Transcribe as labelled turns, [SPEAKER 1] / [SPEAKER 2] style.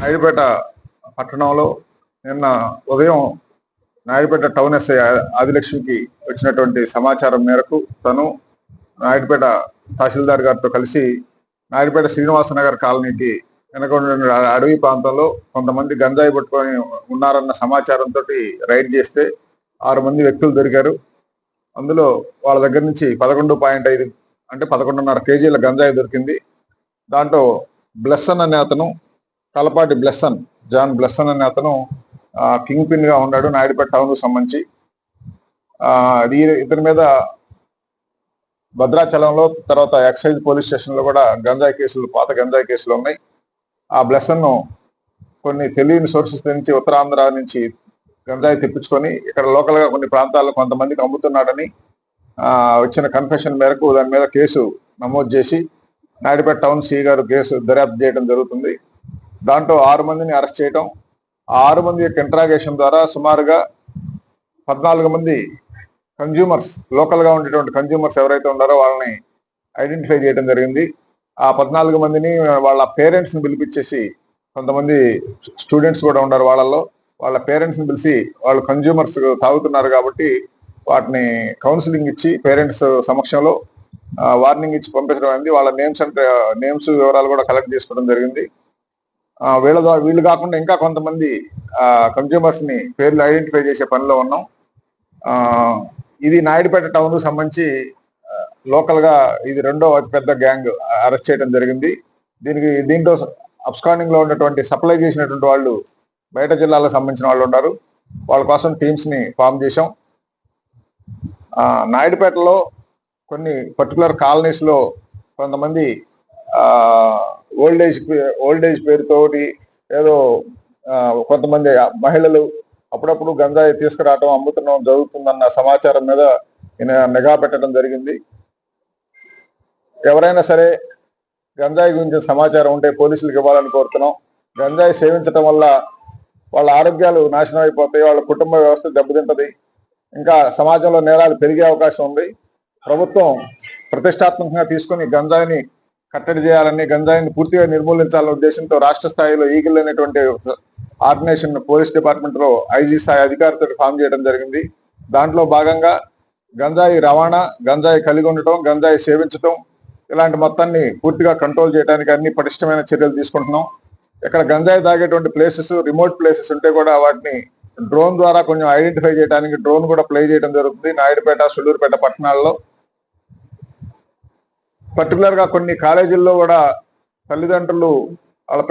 [SPEAKER 1] నాయుడుపేట పట్టణంలో నిన్న ఉదయం నాయుడుపేట టౌన్ ఎస్ఐ ఆదిలక్ష్మికి వచ్చినటువంటి సమాచారం మేరకు తను నాయుడుపేట తహసీల్దార్ గారితో కలిసి నాయుడుపేట శ్రీనివాస నగర్ కాలనీకి వెనక అడవి ప్రాంతంలో కొంతమంది గంజాయి పట్టుకొని ఉన్నారన్న సమాచారంతో రైడ్ చేస్తే ఆరు మంది వ్యక్తులు దొరికారు. అందులో వాళ్ళ దగ్గర నుంచి పదకొండు పాయింట్ ఐదు అంటే పదకొండున్నర కేజీల గంజాయి దొరికింది. దాంట్లో బ్లెస్సన్ అనే అతను తలపాటి బ్లెస్సన్ జాన్ బ్లెస్సన్ అనే అతను కింగ్ పిన్గా ఉన్నాడు నాయుడుపేట టౌన్కు సంబంధించి అది ఇతని మీద భద్రాచలంలో తర్వాత ఎక్సైజ్ పోలీస్ స్టేషన్లో కూడా గంజాయి కేసులు పాత గంజాయి కేసులు ఉన్నాయి. ఆ బ్లెస్సన్ను కొన్ని తెలియని సోర్సెస్ నుంచి ఉత్తరాంధ్ర నుంచి గంజాయి తెప్పించుకొని ఇక్కడ లోకల్గా కొన్ని ప్రాంతాల్లో కొంతమందికి అమ్ముతున్నాడని ఆ, వచ్చిన కన్ఫెషన్ మేరకు దాని మీద కేసు నమోదు చేసి నాయుడుపేట టౌన్ సి గారు కేసు దర్యాప్తు చేయడం జరుగుతుంది. దాంట్లో ఆరు మందిని అరెస్ట్ చేయటం ఆ ఆరు మంది యొక్క ఇంట్రాగేషన్ ద్వారా సుమారుగా పద్నాలుగు మంది కన్జ్యూమర్స్ లోకల్గా ఉండేటువంటి కన్జ్యూమర్స్ ఎవరైతే ఉన్నారో వాళ్ళని ఐడెంటిఫై చేయడం జరిగింది. ఆ పద్నాలుగు మందిని వాళ్ళ పేరెంట్స్ని పిలిపించేసి కొంతమంది స్టూడెంట్స్ కూడా ఉన్నారు వాళ్ళల్లో. వాళ్ళ పేరెంట్స్ని పిలిచి వాళ్ళు కన్జ్యూమర్స్ తాగుతున్నారు కాబట్టి వాటిని కౌన్సిలింగ్ ఇచ్చి పేరెంట్స్ సమక్షంలో వార్నింగ్ ఇచ్చి పంపించడం అయింది. వాళ్ళ నేమ్స్ అంటే నేమ్స్ వివరాలు కూడా కలెక్ట్ చేసుకోవడం జరిగింది. వీళ్ళ ద్వారా వీళ్ళు కాకుండా ఇంకా కొంతమంది కన్జ్యూమర్స్ని పేర్లు ఐడెంటిఫై చేసే పనిలో ఉన్నాం. ఇది నాయుడుపేట టౌన్కు సంబంధించి లోకల్గా ఇది రెండో అతిపెద్ద గ్యాంగ్ అరెస్ట్ చేయడం జరిగింది. దీనికి దీంట్లో అబ్స్కాండింగ్లో ఉన్నటువంటి సప్లై చేసినటువంటి వాళ్ళు బయట జిల్లాలకు సంబంధించిన వాళ్ళు ఉన్నారు. వాళ్ళ కోసం టీమ్స్ని ఫామ్ చేశాం. నాయుడుపేటలో కొన్ని పర్టికులర్ కాలనీస్లో కొంతమంది ఓల్డ్ ఏజ్ ఓల్డ్ ఏజ్ పేరుతోటి ఏదో కొంతమంది మహిళలు అప్పుడప్పుడు గంజాయి తీసుకురావటం అమ్ముతున్నాం జరుగుతుందన్న సమాచారం మీద ఈయన నిఘా పెట్టడం జరిగింది. ఎవరైనా సరే గంజాయి గురించి సమాచారం ఉంటే పోలీసులకు ఇవ్వాలని కోరుతున్నాం. గంజాయి సేవించటం వల్ల వాళ్ళ ఆరోగ్యాలు నాశనం అయిపోతాయి వాళ్ళ కుటుంబ వ్యవస్థ దెబ్బతింటది ఇంకా సమాజంలో నేరాలు పెరిగే అవకాశం ఉంది. ప్రభుత్వం ప్రతిష్టాత్మకంగా తీసుకొని గంజాయిని కట్టడి చేయాలని గంజాయిని పూర్తిగా నిర్మూలించాలనే ఉద్దేశంతో రాష్ట్ర స్థాయిలో ఈగిల్ అనేటువంటి ఆర్గనైజేషన్ పోలీస్ డిపార్ట్మెంట్లో ఐజీ స్థాయి అధికారితో ఫామ్ చేయడం జరిగింది. దాంట్లో భాగంగా గంజాయి రవాణా గంజాయి కలిగి ఉండటం గంజాయి సేవించటం ఇలాంటి మొత్తాన్ని పూర్తిగా కంట్రోల్ చేయడానికి అన్ని పటిష్టమైన చర్యలు తీసుకుంటున్నాం. ఇక్కడ గంజాయి తాగేటువంటి ప్లేసెస్ రిమోట్ ప్లేసెస్ ఉంటే కూడా వాటిని డ్రోన్ ద్వారా కొంచెం ఐడెంటిఫై చేయడానికి డ్రోన్ కూడా ప్లే చేయడం జరుగుతుంది. నాయుడుపేట సుళ్ళూరుపేట పట్టణాల్లో పర్టికులర్గా కొన్ని కాలేజీల్లో కూడా తల్లిదండ్రులు వాళ్ళ